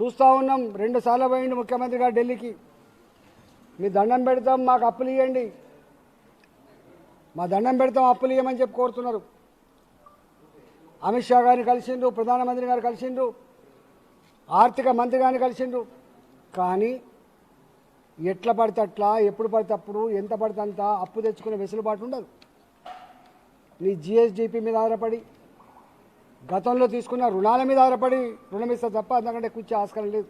చూస్తూ ఉన్నాం. రెండు సార్లు పోయిండు ముఖ్యమంత్రి గారు ఢిల్లీకి. మీ దండం పెడతాం మాకు అప్పులు ఇవ్వండి మా దండం పెడతాం అప్పులు ఇవ్వమని చెప్పి కోరుతున్నారు. అమిత్ షా గారిని కలిసిండ్రు ప్రధానమంత్రి గారు కలిసిండ్రు ఆర్థిక మంత్రి గారిని కలిసిండ్రు. కానీ ఎట్లా పడితే అట్లా ఎప్పుడు పడితే అప్పుడు ఎంత పడితే అంత అప్పు తెచ్చుకునే వెసులుబాటు ఉండదు. నీ జిఎస్డిపి మీద ఆధారపడి గతంలో తీసుకున్న రుణాల మీద ఆధారపడి రుణం ఇస్తా తప్ప అంతకంటే కూర్చే ఆస్కారం లేదు.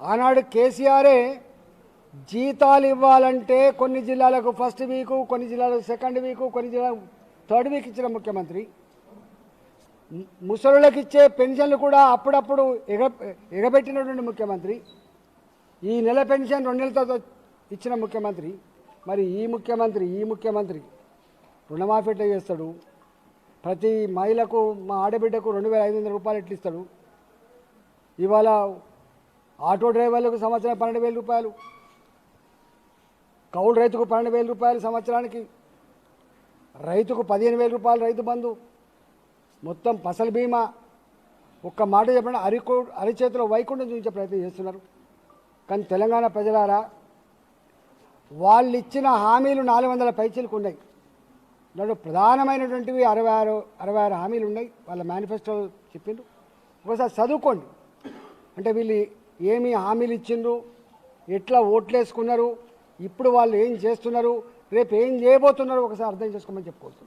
ఆనాడు కేసీఆరే జీతాలు ఇవ్వాలంటే కొన్ని జిల్లాలకు ఫస్ట్ వీకు కొన్ని జిల్లాలకు సెకండ్ వీకు కొన్ని జిల్లాలకు థర్డ్ వీక్ ఇచ్చిన ముఖ్యమంత్రి. ముసలులకు ఇచ్చే పెన్షన్లు కూడా అప్పుడప్పుడు ఎగ ఎగబెట్టినటువంటి ముఖ్యమంత్రి. ఈ నెల పెన్షన్ రెండు నెలలతో ఇచ్చిన ముఖ్యమంత్రి. మరి ఈ ముఖ్యమంత్రి ఈ ముఖ్యమంత్రి రుణమాఫీ చేస్తాడు? ప్రతి మహిళకు మా ఆడబిడ్డకు రెండు వేల ఐదు వందల రూపాయలు ఎట్లా ఇస్తాడు? ఇవాళ ఆటో డ్రైవర్లకు సంవత్సరం పన్నెండు వేల రూపాయలు కౌలు రైతుకు పన్నెండు వేల రూపాయలు సంవత్సరానికి రైతుకు పదిహేను వేల రూపాయలు రైతు బంధు. మొత్తం ఫసల్ బీమా. ఒక్క మాట చెప్పండి అరికో అరిచేతిలో వైకుంఠం చూపించే ప్రయత్నం చేస్తున్నారు. కానీ తెలంగాణ ప్రజలారా వాళ్ళు ఇచ్చిన హామీలు నాలుగు వందల పైచీలకు ఉన్నాయి. దాంట్లో ప్రధానమైనటువంటివి అరవై ఆరు అరవై ఆరు హామీలు ఉన్నాయి. వాళ్ళ మేనిఫెస్టో చెప్పిండ్రు. ఒకసారి చదువుకోండి. అంటే వీళ్ళు ఏమి హామీలు ఇచ్చిండ్రు? ఎట్లా ఓట్లేసుకున్నారు? ఇప్పుడు వాళ్ళు ఏం చేస్తున్నారు? రేపు ఏం చేయబోతున్నారు? ఒకసారి అర్థం చేసుకోమని చెప్పుకోవచ్చు